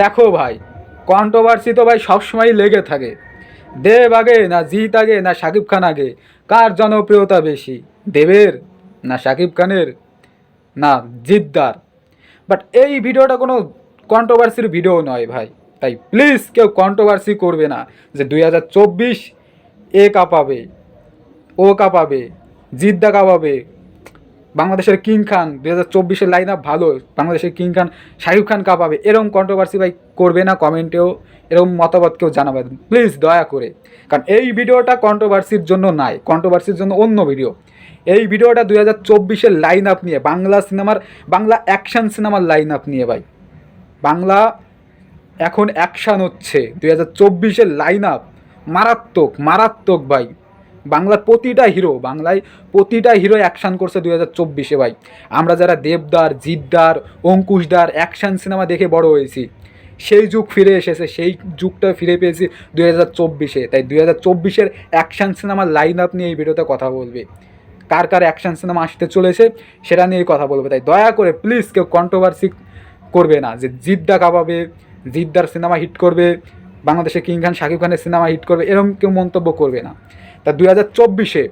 দেখো ভাই কন্ট্রোভার্সি তো ভাই সবসময়ই লেগে থাকে। দেব আগে না জিৎ আগে না শাকিব খান আগে? কার জনপ্রিয়তা বেশি, দেবের না শাকিব খানের? না জিদ্দার বাট এই ভিডিওটা কোনো কন্ট্রোভার্সির ভিডিও নয় ভাই। তাই প্লিজ কেউ কন্ট্রোভার্সি করবে না যে দুই হাজার চব্বিশ এ কাঁপাবে, ও কাঁপাবে, জিদ্দা কাঁপাবে বাংলাদেশের কিং খান দু হাজার চব্বিশের লাইন আপ ভালো, বাংলাদেশের কিং খান শাহিব খান কাঁপাবে এরকম কন্ট্রোভার্সি ভাই করবে না কমেন্টেও এরকম মতামত কেউ জানাবে প্লিজ দয়া করে, কারণ এই ভিডিওটা কন্ট্রোভার্সির জন্য নাই কন্ট্রোভার্সির জন্য অন্য ভিডিও এই ভিডিওটা দু হাজার চব্বিশের লাইন আপ নিয়ে, বাংলা সিনেমার বাংলা অ্যাকশন সিনেমার লাইন আপ নিয়ে ভাই। বাংলা এখন অ্যাকশান হচ্ছে দু হাজার চব্বিশের লাইন আপ মারাত্মক মারাত্মক ভাই। বাংলার প্রতিটা হিরো বাংলায় প্রতিটা হিরো অ্যাকশান করছে দুই হাজার চব্বিশে ভাই। আমরা যারা দেবদার, জিদ্দার, অঙ্কুশদার অ্যাকশান সিনেমা দেখে বড় হয়েছি, সেই যুগ ফিরে এসেছে, সেই যুগটা ফিরে পেয়েছি দুই হাজার চব্বিশে। তাই দুই হাজার চব্বিশের অ্যাকশান সিনেমার লাইন আপ নিয়ে এই ভিডিওতে কথা বলবে। কার কার অ্যাকশন সিনেমা আসতে চলেছে, সেটা নিয়েই কথা বলবে। তাই দয়া করে প্লিজ কেউ কন্ট্রোভার্সি করবে না যে জিদ্দা কাঁপাবে, জিদ্দার সিনেমা হিট করবে, বাংলাদেশে কিং খান, শাকিব খানের সিনেমা হিট করবে, এরকম কেউ মন্তব্য করবে না। তা দুই হাজার চব্বিশে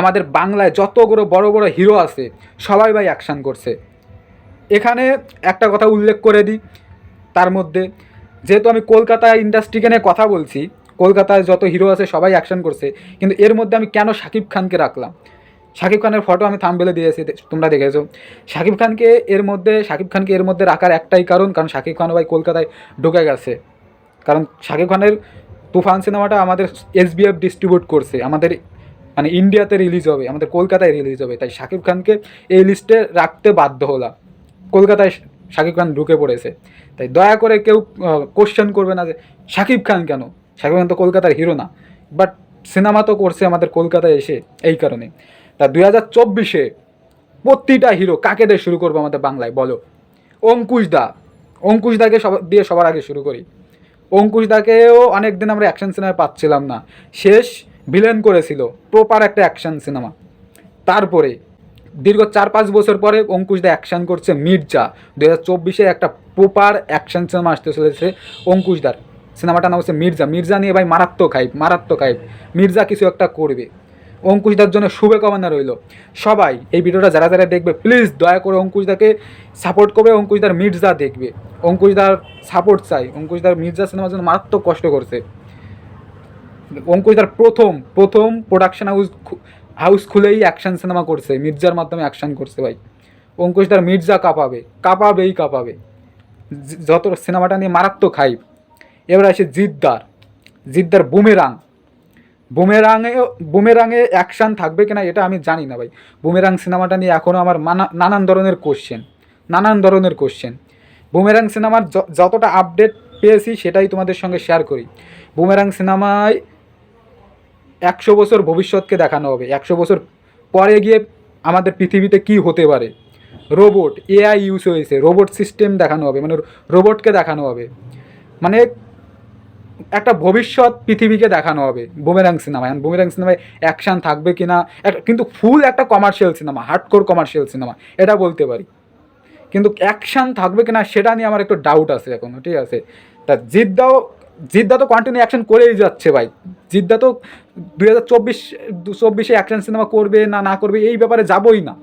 আমাদের বাংলায় যতগুলো বড় বড় হিরো আছে, সবাই ভাই অ্যাকশান করছে। এখানে একটা কথা উল্লেখ করে দিই, তার মধ্যে যেহেতু আমি কলকাতা ইন্ডাস্ট্রিকে নিয়ে কথা বলছি, কলকাতায় যত হিরো আছে সবাই অ্যাকশন করছে, কিন্তু এর মধ্যে আমি কেন শাকিব খানকে রাখলাম? শাকিব খানের ফটো আমি থামবেলে দিয়েছি তোমরা দেখেছ। শাকিব খানকে এর মধ্যে শাকিব খানকে এর মধ্যে রাখার একটাই কারণ কারণ শাকিব খান ভাই কলকাতায় ঢুকে গেছে। কারণ শাকিব খানের তুফান সিনেমাটা আমাদের এসবিএফ ডিস্ট্রিবিউট করছে। আমাদের মানে ইন্ডিয়াতে রিলিজ হবে, আমাদের কলকাতায় রিলিজ হবে। তাই শাকিব খানকে এই লিস্টে রাখতে বাধ্য হলাম। কলকাতায় শাকিব খান ঢুকে পড়েছে। তাই দয়া করে কেউ কোশ্চেন করবে না যে, শাকিব খান কেন? শাকিব খান তো কলকাতার হিরো না। বাট সিনেমা তো করছে আমাদের কলকাতায় এসে এই কারণে। তা দুই হাজার চব্বিশে প্রতিটা হিরো কাকে দিয়ে শুরু করব আমাদের বাংলায়? বলো। অঙ্কুশ দা। অঙ্কুশ দাকে সব, দিয়ে সবার আগে শুরু করি। অঙ্কুশ দাকেও অনেক দিন আমরা অ্যাকশন সিনেমায় পাচ্ছিলাম না। শেষ ভিলেন করেছিল প্রপার একটা অ্যাকশন সিনেমা তারপরে, দীর্ঘ চার পাঁচ বছর পরে অঙ্কুশ দা অ্যাকশন করছে মির্জা। দু হাজার চব্বিশে একটা প্রপার অ্যাকশন সিনেমা আসতে চলেছে অঙ্কুশদার। সিনেমাটার নাম হচ্ছে মির্জা। মির্জা নিয়ে ভাই মারাত্মক হাইপ মারাত্মক হাইপ মির্জা কিছু একটা করবে। অঙ্কুশদার জন্য শুভে কামনা রইল। সবাই, এই ভিডিওটা যারা যারা দেখবে প্লিজ দয়া করে অঙ্কুশদাকে সাপোর্ট করবে, অঙ্কুশদার মির্জা দেখবে। অঙ্কুশদার সাপোর্ট চাই। অঙ্কুশদার মির্জা সিনেমার জন্য মারাত্মক কষ্ট করছে। অঙ্কুশদার প্রথম প্রথম প্রোডাকশন হাউস হাউস খুলেই অ্যাকশন সিনেমা করছে। মির্জার মাধ্যমে অ্যাকশন করছে ভাই। অঙ্কুশদার মির্জা কাঁপাবে। কাঁপাবেই কাঁপাবে। যত সিনেমাটা নিয়ে মারাত্মক হাইপ এবার আসে জিদ্দার। জিদ্দার বুমেরাং বুমেরাঙে বুমেরাঙে অ্যাকশান থাকবে কিনা এটা আমি জানি না ভাই। বুমেরাং সিনেমাটা নিয়ে এখনও আমার মানা, নানান ধরনের কোশ্চেন নানান ধরনের কোশ্চেন বুমেরাং সিনেমার যতটা আপডেট পেয়েছি সেটাই তোমাদের সঙ্গে শেয়ার করি। বুমেরাং সিনেমায় একশো বছর ভবিষ্যৎকে দেখানো হবে। একশো বছর পরে গিয়ে আমাদের পৃথিবীতে কি হতে পারে? রোবট এআই ইউজ হয়েছে। রোবট সিস্টেম দেখানো হবে। মানে রোবটকে দেখানো হবে। মানে একটা ভবিষ্যৎ পৃথিবীকে দেখানো হবে। Boomerang cinema. সিনেমায় বুমেরাং সিনেমায় অ্যাকশান থাকবে কি না কিন্তু ফুল একটা commercial cinema hardcore commercial cinema এটা বলতে পারি। কিন্তু অ্যাকশান থাকবে কিনা সেটা নিয়ে আমার একটু ডাউট আছে এখনও ঠিক আছে? তা জিদ্দাও জিদ্দা তো কন্টিনিউ অ্যাকশন করেই যাচ্ছে ভাই। জিদ্দা তো দুই হাজার চব্বিশ, চব্বিশে অ্যাকশন সিনেমা করবে না না করবে, এই ব্যাপারে যাবই না।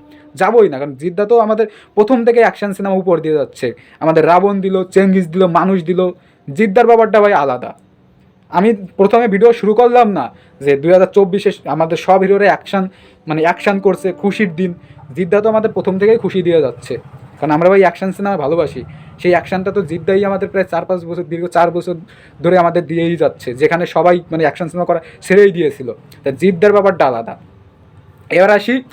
যাবই না, কারণ জিদ্দা তো আমাদের প্রথম থেকে অ্যাকশন সিনেমা উপর দিয়ে যাচ্ছে। আমাদের রাবণ দিল, চেঙ্গিস দিল, মানুষ দিল। জিদ্দার ব্যাপারটা ভাই আলাদা। আমি প্রথমে ভিডিও শুরু করলাম না যে দুই হাজার চব্বিশে আমাদের সব হিরোরে অ্যাকশান মানে অ্যাকশান করছে, খুশির দিন। জিদ্দা তো আমাদের প্রথম থেকেই খুশি দিয়ে যাচ্ছে। কারণ আমরা ভাই অ্যাকশান সিনেমা ভালোবাসি। সেই অ্যাকশানটা তো জিদ্দাই আমাদের প্রায় চার পাঁচ বছর, দীর্ঘ চার বছর ধরে আমাদের দিয়েই যাচ্ছে। যেখানে সবাই মানে অ্যাকশন সিনেমা করা ছেড়েই দিয়েছিল। তা জিদ্দার ব্যাপারটা আলাদা। এবার আসি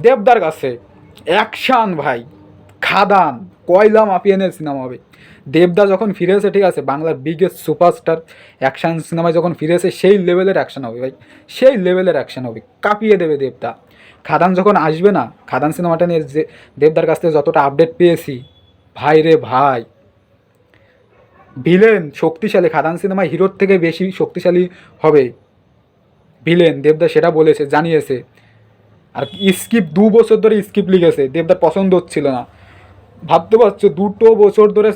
দেবদার কাছে। অ্যাকশান ভাই, খাদান, কয়লা মাফিয়ানের সিনেমা হবে। দেবদা যখন ফিরে এসে, ঠিক আছে, বাংলার বিগেস্ট সুপারস্টার অ্যাকশান সিনেমায় যখন ফিরে এসে, সেই লেভেলের অ্যাকশন হবে ভাই। সেই লেভেলের অ্যাকশন হবে। কাঁপিয়ে দেবে দেবদা। খাদান যখন আসবে না, খাদান সিনেমাটা নিয়ে যে, দেবদার কাছ থেকে যতটা আপডেট পেয়েছি, ভাই রে ভাই। ভিলেন শক্তিশালী, খাদান সিনেমা হিরোর থেকে বেশি শক্তিশালী হবে। ভিলেন দেবদা সেটা বলেছে, জানিয়েছে। আর স্কিপ দু বছর ধরে স্কিপ লিখেছে। দেবদার পছন্দ হচ্ছিল না। ভাবতে পারছ, দুটো বছর ধরে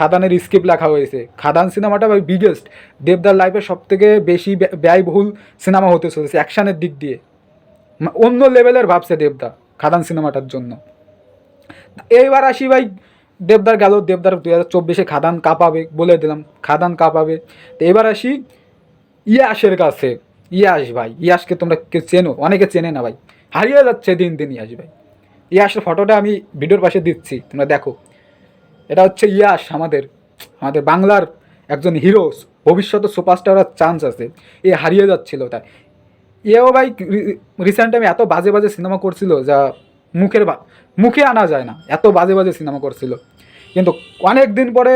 খাদানের স্ক্রিপ্ট লেখা হয়েছে। খাদান সিনেমাটা ভাই বিগেস্ট দেবদার লাইফের সব থেকে বেশি ব্যয়- ব্যয়বহুল সিনেমা হতে চলেছে অ্যাকশানের দিক দিয়ে। অন্য লেভেলের ভাবছে দেবদা খাদান সিনেমাটার জন্য। এইবার আসি ভাই, দেবদার গেল, দেবদার দু হাজার চব্বিশে খাদান কাঁপাবে বলে দিলাম, খাদান কাঁপাবে। তো এবার আসি ইয়াসের কাছে। ইয়াস ভাই, ইয়াসকে তোমরা কেউ চেনো? অনেকে চেনে না ভাই। হারিয়ে যাচ্ছে দিন দিন ইয়াস ভাই। ইয়াসের ফটোটা আমি ভিডিওর পাশে দিচ্ছি, তোমরা দেখো। এটা হচ্ছে ইয়াস আমাদের আমাদের বাংলার একজন হিরো, ভবিষ্যতে সুপারস্টার হওয়ার চান্স আছে। এ হারিয়ে যাচ্ছিল তাই। এও ভাই রিসেন্ট টাইমে এত বাজে বাজে সিনেমা করছিল যা মুখের মুখে আনা যায় না, এত বাজে বাজে সিনেমা করছিল। কিন্তু অনেক দিন পরে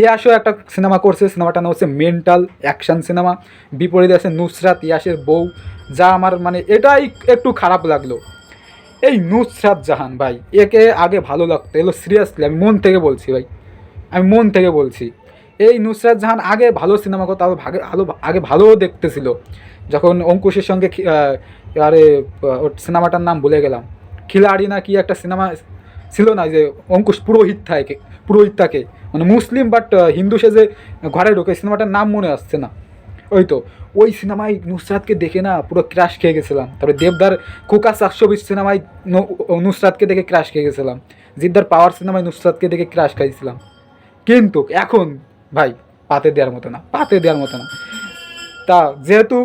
ইয়াসও একটা সিনেমা করছে সিনেমাটার নাম হচ্ছে মেন্টাল অ্যাকশন সিনেমা বিপরীতে আছে নুসরাত ইয়াসের বউ, যা আমার মানে এটাই একটু খারাপ লাগল। এই নুসরাত জাহান ভাই, একে আগে ভালো লাগতো এগুলো সিরিয়াসলি আমি মন থেকে বলছি ভাই, আমি মন থেকে বলছি। এই নুসরাত জাহান আগে ভালো সিনেমা করতো, আরও ভাগে ভালো আগে ভালো দেখতেছিল। যখন অঙ্কুশের সঙ্গে আরে সিনেমাটার নাম ভুলে গেলাম। খিলাড়ি না কি একটা সিনেমা ছিল না, যে অঙ্কুশ পুরোহিত থাকে পুরোহিত থাকে। মানে মুসলিম বাট হিন্দু সে যে ঘরে ঢোকে সিনেমাটার নাম মনে আসছে না। ওই তো ওই সিনেমায় নুসরাতকে দেখে না পুরো ক্রাশ খেয়ে গেছিলাম। তারপরে দেবদার কোকা চারশো বিশ সিনেমায় নুসরাতকে দেখে ক্রাশ খেয়ে গেছিলাম। জিদ্দার পাওয়ার সিনেমায় নুসরাতকে দেখে ক্রাশ খাইছিলাম। কিন্তু এখন, ভাই, পাতে দেওয়ার মতো না, পাতে দেওয়ার মতো না। তা যেহেতু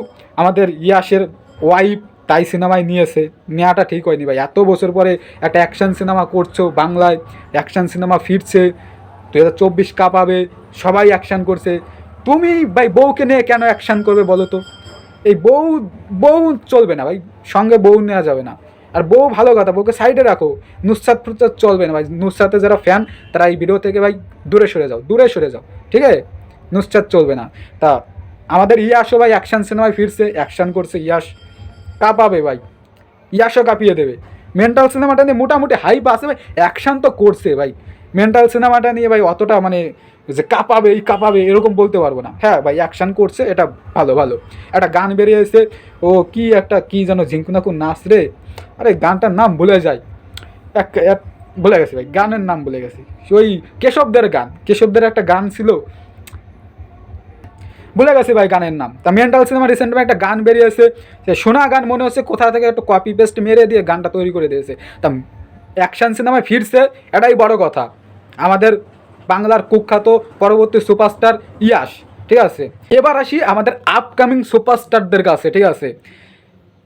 আমাদের ইয়াসের ওয়াইফ তাই সিনেমায় নিয়েছে, নেওয়াটা ঠিক হয়নি ভাই। এত বছর পরে একটা অ্যাকশন সিনেমা করছ বাংলায় অ্যাকশন সিনেমা ফিরছে দু হাজার চব্বিশ কাপাবে সবাই অ্যাকশন করছে। তুমি ভাই বউকে নিয়ে কেন অ্যাকশান করবে বলো তো? এই বউ বউ চলবে না ভাই, সঙ্গে বউ নেওয়া যাবে না। আর বউ ভালো কথা, বউকে সাইডে রাখো। নুসরাত ফুসরাত চলবে না ভাই। নুসরাতের যারা ফ্যান তারা এই ভিডিও থেকে ভাই দূরে সরে যাও, দূরে সরে যাও, ঠিক আছে? নুসরাত চলবে না। তা আমাদের ইয়াসও ভাই অ্যাকশন সিনেমায় ফিরছে অ্যাকশান করছে ইয়াস। কাঁপাবে ভাই। ইয়াসও কাঁপিয়ে দেবে। মেন্টাল সিনেমাটা নিয়ে মোটামুটি হাইপ আছে ভাই। অ্যাকশন তো করছে ভাই। মেন্টাল সিনেমাটা নিয়ে ভাই অতটা মানে যে কাঁপাবে, এই কাঁপাবে, এরকম বলতে পারব না। হ্যাঁ ভাই অ্যাকশন করছে, এটা ভালো ভালো। একটা গান বেরিয়েছে, ও কি একটা, কি যেন ঝিঙ্কুনাকু নাচ রে। আরে গানটার নাম ভুলে যায় এক এক, ভুলে গেছি ভাই, গানের নাম ভুলে গেছি। ওই কেশবদের গান, কেশবদের একটা গান ছিল ভুলে গেছি ভাই গানের নাম। তা মেন্টাল সিনেমা রিসেন্ট একটা গান বেরিয়েছে, সে শোনা গান মনে হচ্ছে কোথা থেকে একটু কপি পেস্ট মেরে দিয়ে গানটা তৈরি করে দিয়েছে। তা অ্যাকশন সিনেমায় ফিরছে, এটাই বড় কথা। আমাদের বাংলার কুখ্যাত পরবর্তী সুপারস্টার ইয়াস, ঠিক আছে? এবার আসি আমাদের আপকামিং সুপারস্টারদের কাছে, ঠিক আছে?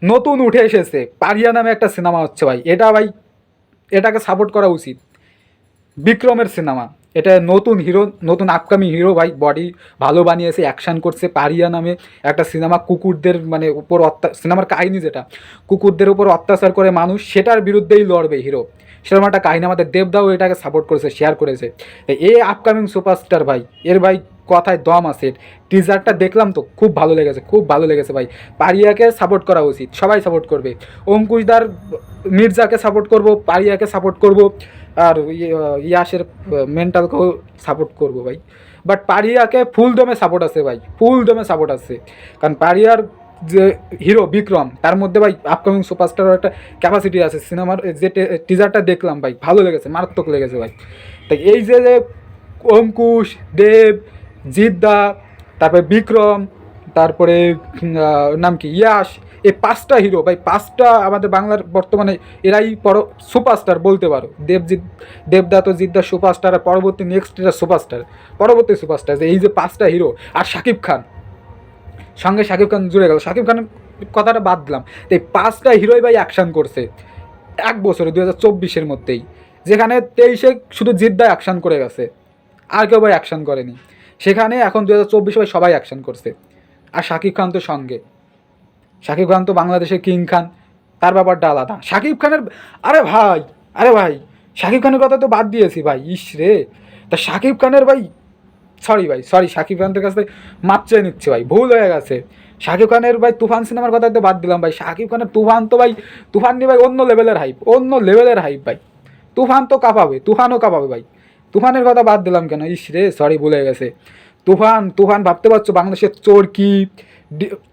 নতুন উঠে এসেছে, পারিয়া নামে একটা সিনেমা হচ্ছে ভাই। এটা ভাই, এটাকে সাপোর্ট করা উচিত। বিক্রমের সিনেমা এটা নতুন হিরো নতুন আপকামিং হিরো ভাই বডি ভালো বানিয়েছে অ্যাকশন করছে, পারিয়া নামে একটা সিনেমা কুকুরদের মানে উপর অত্যা সিনেমার কাহিনী যেটা, কুকুরদের উপর অত্যাচার করে মানুষ, সেটার বিরুদ্ধেই লড়বে হিরো সেরকম একটা কাহিনী আমাদের দেবদাও এটাকে সাপোর্ট করেছে শেয়ার করেছে। এ আপকামিং সুপারস্টার ভাই, এর ভাই কথায় দম আছে টিজারটা দেখলাম তো, খুব ভালো লেগেছে, খুব ভালো লেগেছে ভাই। পারিয়াকে সাপোর্ট করা উচিত, সবাই সাপোর্ট করবে। অঙ্কুশদার, মির্জাকে সাপোর্ট করব, পারিয়াকে সাপোর্ট করব। আর ইয়ে- ইয়াসের মেন্টালকেও সাপোর্ট করব ভাই। বাট পারিয়াকে ফুল দমে সাপোর্ট আছে ভাই ফুল দমে সাপোর্ট আছে। কারণ পারিয়ার যে হিরো বিক্রম, তার মধ্যে ভাই আপকামিং সুপারস্টার একটা ক্যাপাসিটি আছে। সিনেমার যে টিজারটা দেখলাম ভাই, ভালো লেগেছে, মারাত্মক লেগেছে ভাই। তাই এই যে অঙ্কুশ, দেব, জিদ্দা, তারপরে বিক্রম, তারপরে নাম কি? ইয়াস এই পাঁচটা হিরো ভাই, পাঁচটা আমাদের বাংলার বর্তমানে এরাই পর সুপারস্টার বলতে পারো। দেবজিৎ দেবদা তো জিদ্দা সুপারস্টার আর পরবর্তী নেক্সট এটা সুপারস্টার পরবর্তী সুপারস্টার যে এই যে পাঁচটা হিরো আর শাকিব খান। সঙ্গে শাকিব খান জুড়ে গেল। শাকিব খানের কথাটা বাদ দিলাম। এই পাঁচটা হিরোই ভাই অ্যাকশন করছে। এক বছরে দু হাজার চব্বিশের মধ্যেই। যেখানে তেইশে শুধু জিদ্দা অ্যাকশন করে গেছে। আর কেউ ভাই অ্যাকশন করেনি। সেখানে এখন দু হাজার চব্বিশে ভাই সবাই অ্যাকশন করছে। আর শাকিব খান তো সঙ্গে। শাকিব খান তো বাংলাদেশের কিং খান, তার ব্যাপারটা আলাদা। শাকিব খানের, আরে ভাই আরে ভাই, শাকিব খানের কথা তো বাদ দিয়েছি ভাই, ইস রে। তা শাকিব খানের ভাই সরি ভাই সরি শাকিব খানের কাছ থেকে মাপ চেয়ে নিচ্ছে ভাই, ভুল হয়ে গেছে। শাকিব খানের ভাই তুফান সিনেমার কথা তো বাদ দিলাম ভাই, শাকিব খানের তুফান তো ভাই, তুফান নিয়ে ভাই অন্য লেভেলের হাইপ অন্য লেভেলের হাইপ ভাই। তুফান তো কাঁপাবে, তুফানও কাঁপাবে ভাই। তুফানের কথা বাদ দিলাম কেন, ইস রে সরি ভুলে গেছে। তুফান তুফান, ভাবতে পারছ বাংলাদেশের চোরকি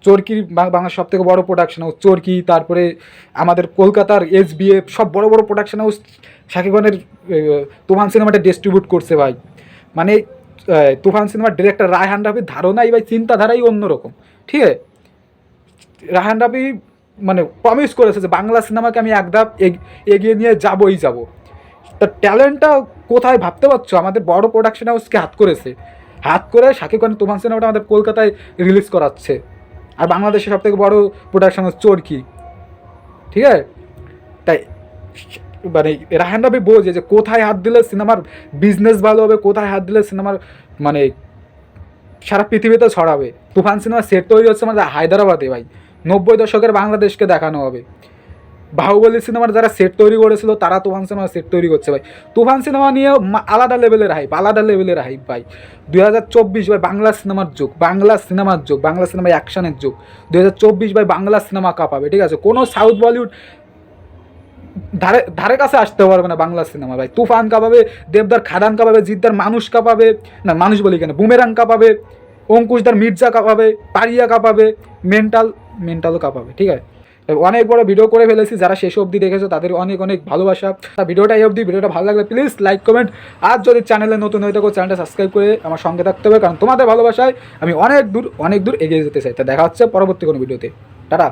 চরকির বাংলার সব থেকে বড়ো প্রোডাকশন হাউস চরকি, তারপরে আমাদের কলকাতার এস সব বড় বড় প্রোডাকশন হাউস শাকিব খানের তুফান সিনেমাটা ডিস্ট্রিবিউট করছে ভাই। মানে তুফান সিনেমার ডিরেক্টর রায়হান রাফির ধারণাই ভাই চিন্তাধারাই অন্যরকম, ঠিক আছে? রায়হান রাফি মানে প্রমিস করেছে যে বাংলা সিনেমাকে আমি এক ধাপ এগিয়ে নিয়ে যাবই যাব। তা ট্যালেন্টটা কোথায় ভাবতে পারছ? আমাদের বড় প্রোডাকশন হাউসকে হাত করেছে। হাত করে শাকিব খান, তুফান সিনেমাটা আমাদের কলকাতায় রিলিজ করাচ্ছে। আর বাংলাদেশে সব থেকে বড় প্রোডাকশন হচ্ছে চরকি। ঠিক আছে? তাই মানে রাহান রাবি বোঝে যে কোথায় হাত দিলে সিনেমার বিজনেস ভালো হবে, কোথায় হাত দিলে সিনেমার মানে সারা পৃথিবীতে ছড়াবে। তুফান সিনেমা সেট তৈরি হচ্ছে আমাদের হায়দ্রাবাদে ভাই। নব্বই দশকের বাংলাদেশকে দেখানো হবে। বাহুবলী সিনেমার যারা সেট তৈরি করেছিল, তারা তুফান সিনেমা সেট তৈরি করছে ভাই। তুফান সিনেমা নিয়ে আলাদা লেভেলের হাইপ আলাদা লেভেলের হাইপ ভাই। দুই হাজার চব্বিশ ভাই, বাংলা সিনেমার যুগ, বাংলা সিনেমার যুগ, বাংলা সিনেমা অ্যাকশনের যুগ। দুই হাজার চব্বিশ ভাই, বাংলা সিনেমা কাঁপাবে ঠিক আছে? কোনো সাউথ বলিউড ধারে ধারে কাছে আসতে পারবে না বাংলা সিনেমা ভাই। তুফান কাঁপাবে দেবদার খাদান কাঁপাবে জিদ্দার মানুষ কাঁপাবে না, মানুষ বলি কেন? বুমেরাং কাঁপাবে অঙ্কুশদার মির্জা কাঁপাবে পারিয়া কাঁপাবে মেন্টাল মেন্টালও কাঁপাবে ঠিক আছে? অনেক বড় ভিডিও করে ফেলেছি। যারা শেষ অবধি দেখেছ, তাদের অনেক অনেক ভালোবাসা। ভিডিওটা এই অবধি। ভিডিওটা ভালো লাগলে প্লিজ লাইক কমেন্ট আর যদি চ্যানেলে নতুন হয়ে থাকো চ্যানেলটা সাবস্ক্রাইব করে আমার সঙ্গে থাকতে হবে। কারণ তোমাদের ভালোবাসায় আমি অনেক দূর অনেক দূর এগিয়ে যেতে চাই। তা দেখা হচ্ছে পরবর্তী কোনো ভিডিওতে টাটা।